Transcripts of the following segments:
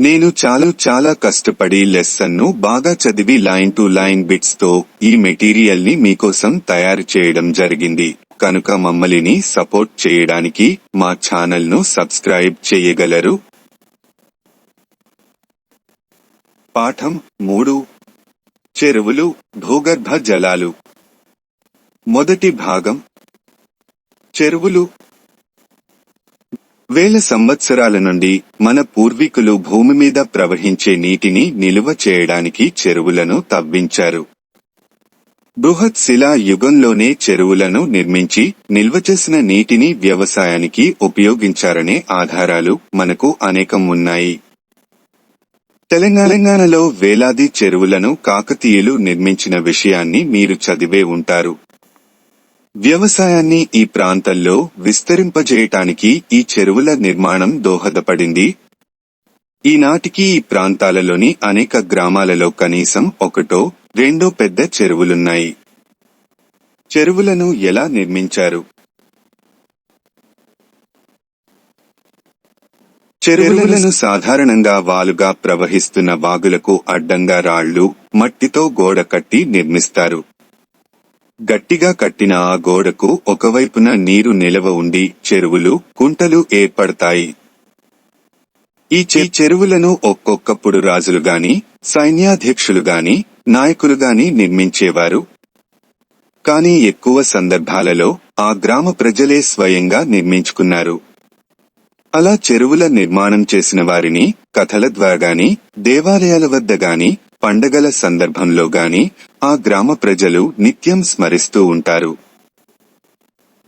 నేను చాలా చాలా కష్టపడి లెసన్ను బాగా చదివి లైన్ టు లైన్ బిట్స్తో ఈ మెటీరియల్ని మీకోసం తయారు చేయడం జరిగింది. కనుక మమ్మల్ని సపోర్ట్ చేయడానికి మా ఛానల్ను సబ్స్క్రైబ్ చేయగలరు. పాఠం మూడు. చెరువులు భూగర్భ జలాలు. మొదటి భాగం. చెరువులు వేల సంవత్సరాల నుండి మన పూర్వీకులు భూమి మీద ప్రవహించే నీటిని నిలువ చేయడానికి చెరువులను తవ్వించారు. బృహత్ శిలా యుగంలోనే చెరువులను నిర్మించి నిల్వ చేసిన నీటిని వ్యవసాయానికి ఉపయోగించారనే ఆధారాలు మనకు అనేకం ఉన్నాయి తెలంగాణలో వేలాది చెరువులను కాకతీయులు నిర్మించిన విషయాన్ని మీరు చదివే ఉంటారు. వ్యవసాయాన్ని ఈ ప్రాంతంలో విస్తరింపజేయటానికి ఈ చెరువుల నిర్మాణం దోహదపడింది. ఈనాటికి ఈ ప్రాంతాలలోని అనేక గ్రామాలలో కనీసం ఒకటో రెండో పెద్ద చెరువులున్నాయి. చెరువులను ఎలా నిర్మించారు? చెరువులను సాధారణంగా వాలుగా ప్రవహిస్తున్న వాగులకు అడ్డంగా రాళ్ళు మట్టితో గోడ కట్టి నిర్మిస్తారు. గట్టిగా కట్టిన ఆ గోడకు ఒకవైపున నీరు నిలవ ఉండి చెరువులు కుంటలు ఏర్పడతాయి. ఈ చె- చెరువులను ఒక్కొక్కప్పుడు రాజులు గాని సైన్యాధ్యక్షులు గాని నాయకులు గాని నిర్మించేవారు. కానీ ఎక్కువ సందర్భాలలో ఆ గ్రామ ప్రజలే స్వయంగా నిర్మించుకున్నారు. అలా చెరువుల నిర్మాణం చేసిన వారిని కథల ద్వారా గాని దేవాలయాల వద్ద గాని పండగల సందర్భంలో గాని ఆ గ్రామ ప్రజలు నిత్యం స్మరిస్తూ ఉంటారు.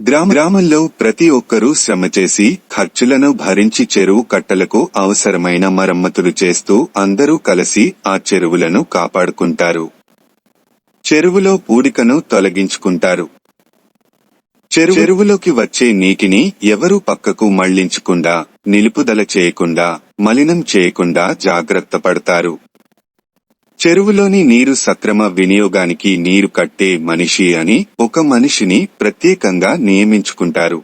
గ్రామ గ్రామంలో ప్రతి ఒక్కరూ శ్రమ చేసి ఖర్చులను భరించి చెరువు కట్టలకు అవసరమైన మరమ్మతులు చేస్తూ అందరూ కలిసి ఆ చెరువులను కాపాడుకుంటారు. చెరువులో పూడికను తొలగించుకుంటారు. చెరువులోకి వచ్చే నీటిని ఎవరూ పక్కకు మళ్ళించకుండా నిలుపుదల చేయకుండా మలినం చేయకుండా జాగ్రత్త పడతారు. చెరువులోని నీరు సక్రమ వినియోగానికి నీరు కట్టే మనిషి అని ఒక మనిషిని ప్రత్యేకంగా నియమించుకుంటారు.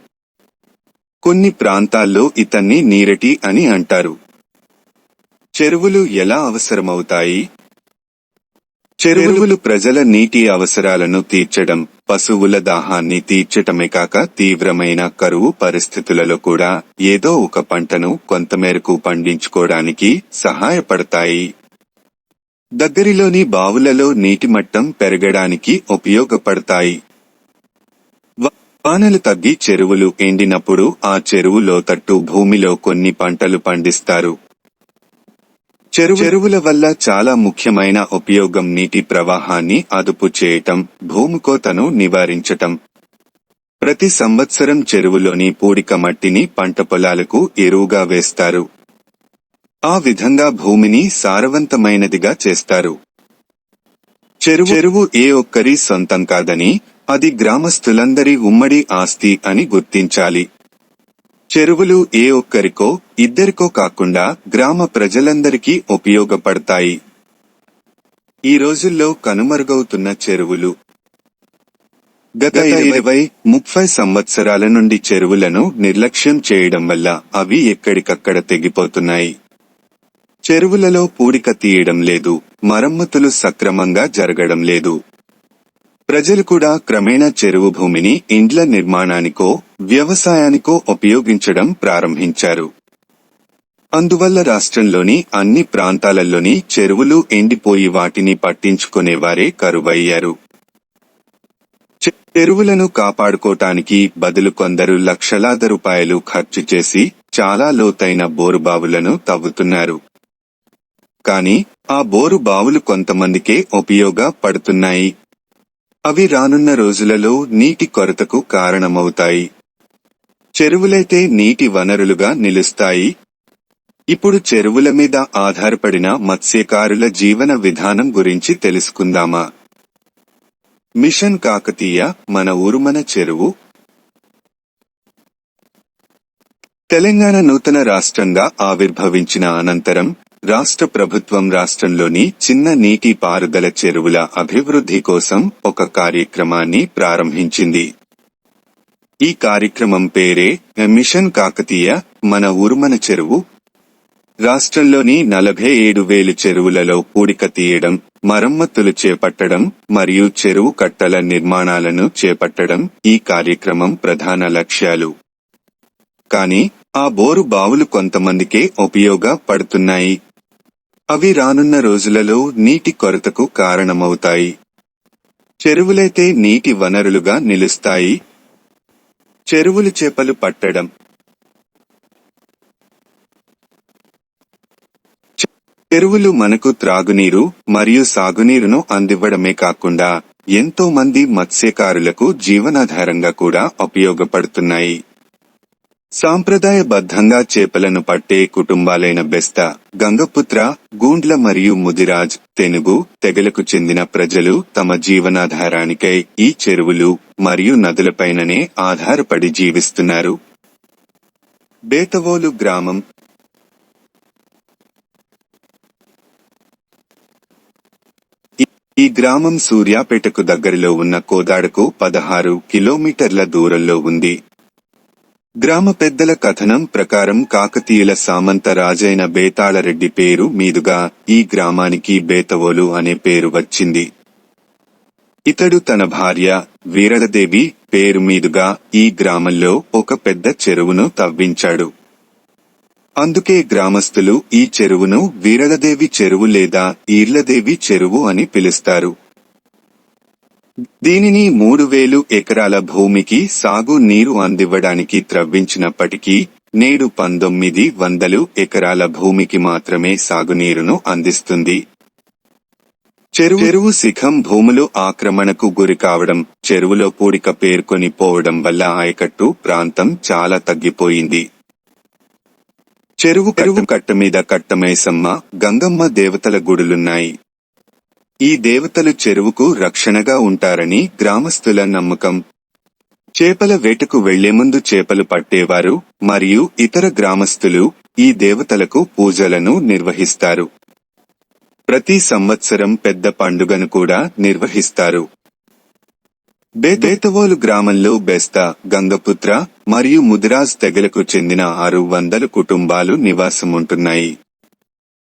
కొన్ని ప్రాంతాల్లో ఇతన్ని నీరటి అని అంటారు. చెరువులు ఎలా అవసరమవుతాయి? చెరువులు ప్రజల నీటి అవసరాలను తీర్చడం పశువుల దాహాన్ని తీర్చటమే కాక తీవ్రమైన కరువు పరిస్థితులలో కూడా ఏదో ఒక పంటను కొంతమేరకు పండించుకోవడానికి సహాయపడతాయి. దగ్గరిలోని బావులలో నీటి మట్టం పెరగడానికి ఉపయోగపడతాయి. వానలు తగ్గి చెరువులు ఎండినప్పుడు ఆ చెరువులో తట్టు భూమిలో కొన్ని పంటలు పండిస్తారు. చెరువు చెరువుల వల్ల చాలా ముఖ్యమైన ఉపయోగం నీటి ప్రవాహాన్ని అదుపు చేయటం భూమికోతను నివారించటం. ప్రతి సంవత్సరం చెరువులోని పూడిక మట్టిని పంట పొలాలకు ఎరువుగా వేస్తారు. ఆ విధంగా భూమిని సారవంతమైనదిగా చేస్తారు. చెరువు చెరువు ఏ ఒక్కరి సొంతం కాదని అది గ్రామస్తులందరి ఉమ్మడి ఆస్తి అని గుర్తించాలి. చెరువులు ఏ ఒక్కరికో ఇద్దరికో కాకుండా గ్రామ ప్రజలందరికీ ఉపయోగపడతాయి. ఈ రోజుల్లో కనుమరుగవుతున్న చెరువులు. గత ఇరవై ముప్పై సంవత్సరాల నుండి చెరువులను నిర్లక్ష్యం చేయడం వల్ల అవి ఎక్కడికక్కడ తెగిపోతున్నాయి. చెరువులలో పూడిక తీయడం లేదు మరమ్మతులు సక్రమంగా జరగడం లేదు. ప్రజలు కూడా క్రమేణా చెరువు భూమిని ఇండ్ల నిర్మాణానికో వ్యవసాయానికో ఉపయోగించడం ప్రారంభించారు. అందువల్ల రాష్ట్రంలోని అన్ని ప్రాంతాలలోని చెరువులు ఎండిపోయి వాటిని పట్టించుకునేవారే కరువయ్యారు. చె- చెరువులను కాపాడుకోటానికి బదులు కొందరు లక్షలాది రూపాయలు ఖర్చు చేసి చాలా లోతైన బోరుబావులను తవ్వుతున్నారు. కాని ఆ బోరు బావులు కొంతమందికే ఉపయోగపడుతున్నాయి. అవి రానున్న రోజులలో నీటి కొరతకు కారణమవుతాయి. చెరువులైతే నీటి వనరులుగా నిలుస్తాయి. ఇప్పుడు చెరువుల మీద ఆధారపడిన మత్స్యకారుల జీవన విధానం గురించి తెలుసుకుందామా? మిషన్ కాకతీయ మన ఊరు మన చెరువు. తెలంగాణ నూతన రాష్ట్రంగా ఆవిర్భవించిన అనంతరం రాష్ట్ర ప్రభుత్వం రాష్ట్రంలోని చిన్న నీటి పారుదల చెరువుల అభివృద్ధి కోసం ఒక కార్యక్రమాన్ని ప్రారంభించింది. ఈ కార్యక్రమం పేరే మిషన్ కాకతీయ మన ఉర్మన చెరువు. రాష్ట్రంలోని నలభై ఏడు వేలు చెరువులలో పూడిక తీయడం మరమ్మతులు చేపట్టడం మరియు చెరువు కట్టల నిర్మాణాలను చేపట్టడం ఈ కార్యక్రమం ప్రధాన లక్ష్యాలు. కానీ ఆ బోరు బావులు కొంతమందికే ఉపయోగపడుతున్నాయి. అవి రానున్న రోజులలో నీటి కొరతకు కారణమవుతాయి. చెరువులైతే నీటి వనరులుగా నిలుస్తాయి. చెరువులు చేపలు పట్టడం. చెరువులు మనకు త్రాగునీరు మరియు సాగునీరును అందివ్వడమే కాకుండా ఎంతో మంది మత్స్యకారులకు జీవనాధారంగా కూడా ఉపయోగపడుతున్నాయి. సాంప్రదాయబద్ధంగా చేపలను పట్టే కుటుంబాలైన బెస్త గంగపుత్ర గూండ్ల మరియు ముదిరాజ్ తెనుగు తెగలకు చెందిన ప్రజలు తమ జీవనాధారానికై ఈ చెరువులు మరియు నదులపైననే ఆధారపడి జీవిస్తున్నారు. బేతవోలు గ్రామం ఈ- ఈ గ్రామం సూర్యాపేటకు దగ్గరలో ఉన్న కోదాడకు పదహారు కిలోమీటర్ల దూరంలో ఉంది. గ్రామ పెద్దల కథనం ప్రకారం కాకతీయుల సామంత రాజైన బేతాళరెడ్డి పేరు మీదుగా ఈ గ్రామానికి బేతవోలు అనే పేరు వచ్చింది. ఇతడు తన భార్య వీరలదేవి పేరు మీదుగా ఈ గ్రామంలో ఒక పెద్ద చెరువును తవ్వించాడు. అందుకే గ్రామస్తులు ఈ చెరువును వీరలదేవి చెరువు లేదా ఈర్లదేవి చెరువు అని పిలుస్తారు. దీనిని మూడు వేలు ఎకరాల భూమికి సాగు నీరు అందివ్వడానికి త్రవ్వించినప్పటికీ నేడు పంతొమ్మిది వందలు ఎకరాల భూమికి మాత్రమే సాగునీరును అందిస్తుంది. చెరువు శిఖం భూములు ఆక్రమణకు గురి కావడం చెరువులో పూడిక పేర్కొని పోవడం వల్ల ఆయకట్టు ప్రాంతం చాలా తగ్గిపోయింది. చెరువు చెరువు కట్ట మీద కట్టమేసమ్మ గంగమ్మ దేవతల గుడులున్నాయి. ఈ దేవతలు చెరువుకు రక్షణగా ఉంటారని గ్రామస్తుల నమ్మకం. చేపల వేటకు వెళ్ళే ముందు చేపలు పట్టేవారు మరియు ఇతర గ్రామస్తులు ఈ దేవతలకు పూజలను నిర్వహిస్తారు. ప్రతి సంవత్సరం పెద్ద పండుగను కూడా నిర్వహిస్తారు. బేదేతవోలు గ్రామంలో బెస్త గంగపుత్ర మరియు ముదిరాజ్ తెగలకు చెందిన ఆరు వందల కుటుంబాలు నివాసముంటున్నాయి.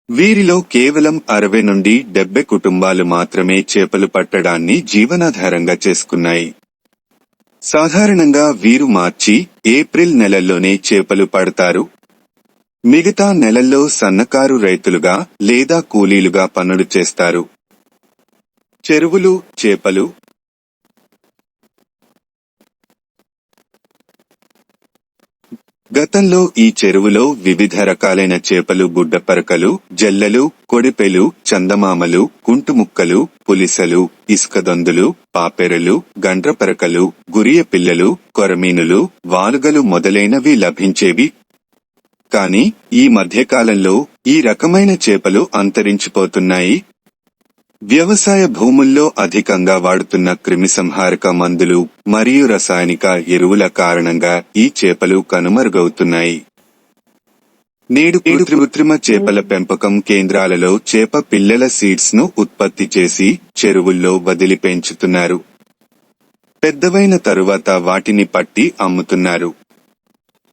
వీరిలో కేవలం అరవై నుండి డెబ్బై కుటుంబాలు మాత్రమే చేపలు పట్టడాన్ని జీవనాధారంగా చేసుకున్నాయి. సాధారణంగా వీరు మార్చి ఏప్రిల్ నెలల్లోనే చేపలు పడతారు. మిగతా నెలల్లో సన్నకారు రైతులుగా లేదా కూలీలుగా పనులు చేస్తారు. చెరువులు చేపలు గతంలో ఈ చెరువులో వివిధ రకాలైన చేపలు గుడ్డపరకలు జల్లలు కొడిపెలు చందమామలు కుంటుముక్కలు పులిసలు ఇసుకదొందులు పాపెరలు గండ్రపరకలు గురియ పిల్లలు కొరమీనులు వాలుగలు మొదలైనవి లభించేవి. కాని ఈ మధ్యకాలంలో ఈ రకమైన చేపలు అంతరించిపోతున్నాయి. వ్యవసాయ భూముల్లో అధికంగా వాడుతున్న క్రిమిసంహారక మందులు మరియు రసాయనిక ఎరువుల కారణంగా ఈ చేపలు కనుమరుగవుతున్నాయి. నేడు కృత్రిమ చేపల పెంపకం కేంద్రాలలో చేప పిల్లల సీడ్స్ను ఉత్పత్తి చేసి చెరువుల్లో వదిలి పెంచుతున్నారు పెద్దవైన తరువాత వాటిని పట్టి అమ్ముతున్నారు.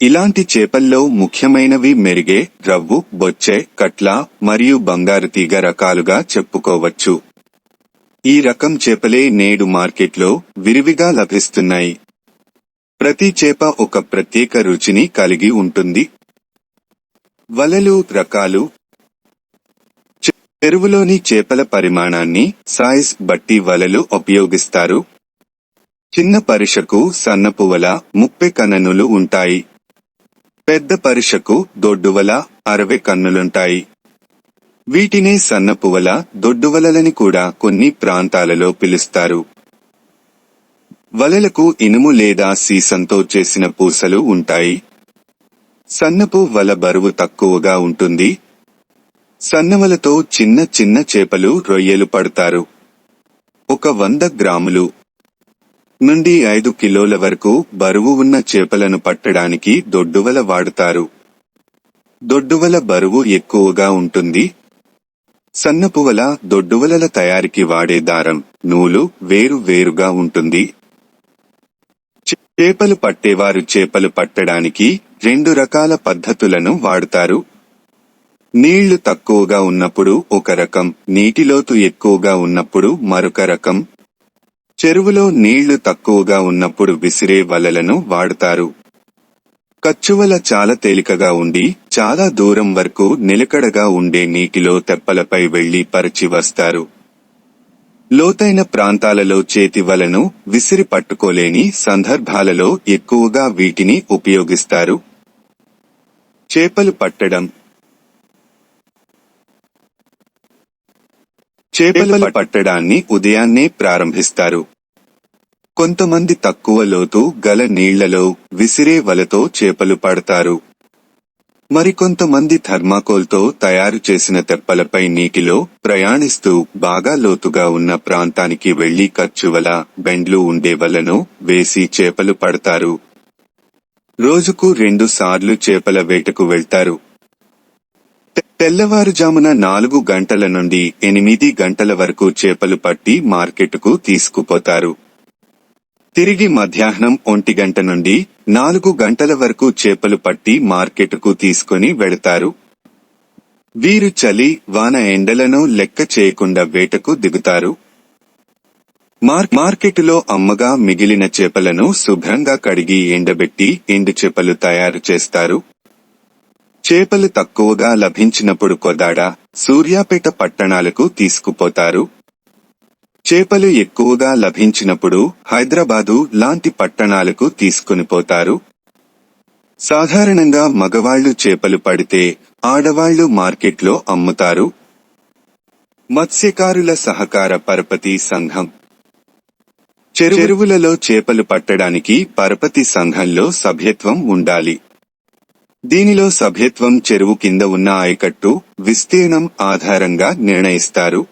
ఇలాంటి చేపల్లో ముఖ్యమైనవి మెరిగే రవ్వు బొచ్చె కట్ల మరియు బంగారు తీగ రకాలుగా చెప్పుకోవచ్చు. ఈ రకం చేపలే నేడు మార్కెట్లో విరివిగా లభిస్తున్నాయి. ప్రతి చేప ఒక ప్రత్యేక రుచిని కలిగి ఉంటుంది. వలలు రకాలు. చె- చెరువులోని చేపల పరిమాణాన్ని సైజ్ బట్టి వలలు ఉపయోగిస్తారు. చిన్న పరిషకు సన్నపు వల ముప్పై కన్ననులు ఉంటాయి. పెద్ద పరిషకు దొడ్డువల అరవై కన్నులుంటాయి. వీటినే సన్నపువల దొడ్డువలలని కూడా కొన్ని ప్రాంతాలలో పిలుస్తారు. వలలకు ఇనుము లేదా సీసంతో చేసిన పూసలు ఉంటాయి. సన్నపు వల బరువు తక్కువగా ఉంటుంది. సన్నవలతో చిన్న చిన్న చేపలు రొయ్యలు పడతారు. ఒక వంద గ్రాములు నుండి ఐదు కిలోల వరకు బరువు ఉన్న చేపలను పట్టడానికి దొడ్డువల వాడుతారు. దొడ్డువల బరువు ఎక్కువగా ఉంటుంది. సన్నపువల దొడ్డువలల తయారీకి వాడే దారం నూలు వేరు వేరుగా ఉంటుంది. చే- చేపలు పట్టేవారు చేపలు పట్టడానికి రెండు రకాల పద్ధతులను వాడుతారు. నీళ్ళు తక్కువగా ఉన్నప్పుడు ఒక రకం నీటిలోతు ఎక్కువగా ఉన్నప్పుడు మరొక రకం చెరువులో నీళ్ళు తక్కువగా ఉన్నప్పుడు విసిరే వలలను వాడుతారు. కచ్చువల చాలా తేలికగా ఉండి చాలా దూరం వరకు నిలకడగా ఉండే నీటిలో తెప్పలపై వెళ్ళి పరిచి వస్తారు. లోతైన ప్రాంతాలలో చేతి వలను విసిరి పట్టుకోలేని సందర్భాలలో ఎక్కువగా వీటిని ఉపయోగిస్తారు. చేపలు పట్టడం చేపలు పట్టడాన్ని ఉదయాన్నే ప్రారంభిస్తారు. కొంతమంది తక్కువ లోతు గల నీళ్ళలో విసిరే వలతో చేపలు పడతారు. మరికొంతమంది థర్మాకోల్తో తయారు చేసిన తెప్పలపై నీటిలో ప్రయాణిస్తూ బాగా లోతుగా ఉన్న ప్రాంతానికి వెళ్ళి కచ్చువల బెండ్లు ఉండే వలను వేసి చేపలు పడతారు. రోజుకు రెండు సార్లు చేపల వేటకు వెళ్తారు. తెల్లవారుజామున నాలుగు గంటల నుండి ఎనిమిది గంటల వరకు చేపలు పట్టి మార్కెట్కు తీసుకుపోతారు. తిరిగి మధ్యాహ్నం ఒంటి గంట నుండి నాలుగు గంటల వరకు చేపలు పట్టి మార్కెట్కు తీసుకుని వెళతారు. వీరు చలి వాన ఎండలను లెక్క చేయకుండా వేటకు దిగుతారు. మార్- మార్కెటులో అమ్మగా మిగిలిన చేపలను శుభ్రంగా కడిగి ఎండబెట్టి ఎండు చేపలు తయారు చేస్తారు. చేపలు తక్కువగా లభించినప్పుడు కొదాడ సూర్యాపేట పట్టణాలకు తీసుకుపోతారు? చేపలు ఎక్కువగా లభించినప్పుడు హైదరాబాదు లాంటి పట్టణాలకు తీసుకునిపోతారు సాధారణంగా మగవాళ్ళు చేపలు పడితే ఆడవాళ్ళు మార్కెట్లో అమ్ముతారు? మత్స్యకారుల సహకార పరపతి సంఘం. చెరువులలో చేపలు పట్టడానికి పరపతి సంఘంలో సభ్యత్వం ఉండాలి. దీనిలో సభ్యత్వం చెరువు కింద ఉన్న ఆయకట్టు విస్తీర్ణం ఆధారంగా నిర్ణయిస్తారు.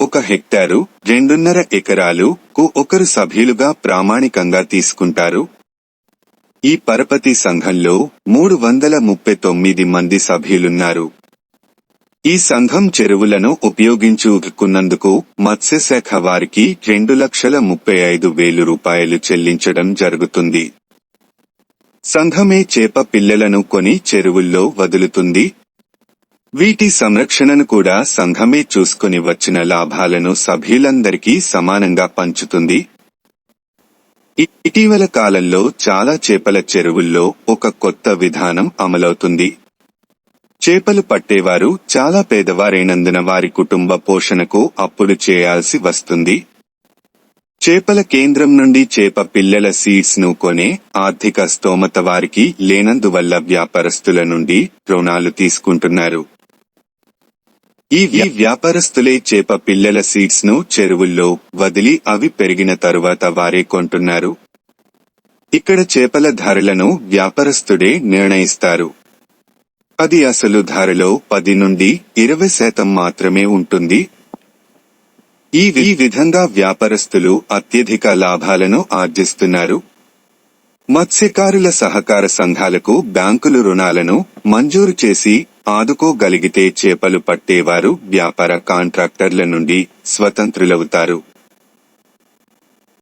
ఒక హెక్టారు రెండున్నర ఎకరాలు కు ఒకరు సభ్యులుగా ప్రామాణికంగా తీసుకుంటారు. ఈ పరపతి సంఘంలో మూడు వందల ముప్పై తొమ్మిది మంది సభ్యులున్నారు. ఈ సంఘం చెరువులను ఉపయోగించుకున్నందుకు మత్స్యశాఖ వారికి రెండు లక్షల ముప్పై ఐదు వేలు రూపాయలు చెల్లించడం జరుగుతుంది. సంఘమే చేప పిల్లలను కొని చెరువుల్లో వదులుతుంది. వీటి సంరక్షణను కూడా సంఘమే చూసుకుని వచ్చిన లాభాలను సభ్యులందరికీ సమానంగా పంచుతుంది. ఇటీవల కాలంలో చాలా చేపల చెరువుల్లో ఒక కొత్త విధానం అమలవుతుంది. చేపలు పట్టేవారు చాలా పేదవారైనందున వారి కుటుంబ పోషణకు అప్పులు చేయాల్సి వస్తుంది. చేపల కేంద్రం నుండి చేప పిల్లల సీడ్స్ను కొనే ఆర్థిక స్తోమత వారికి లేనందువల్ల వ్యాపారస్తుల నుండి రుణాలు తీసుకుంటున్నారు. ఈ వ్యాపారస్తులే చేప పిల్లల సీడ్స్ను చెరువుల్లో వదిలి అవి పెరిగిన తరువాత వారే కొంటున్నారు. ఇక్కడ చేపల ధరలను వ్యాపారస్తుడే నిర్ణయిస్తారు. అది అసలు ధరలో పది నుండి ఇరవై శాతం మాత్రమే ఉంటుంది. ఈ ఈ విధంగా వ్యాపారస్తులు అత్యధిక లాభాలను ఆర్జిస్తున్నారు. మత్స్యకారుల సహకార సంఘాలకు బ్యాంకులు రుణాలను మంజూరు చేసి ఆదుకోగలిగితే చేపలు పట్టేవారు వ్యాపార కాంట్రాక్టర్ల నుండి స్వతంత్రులవుతారు.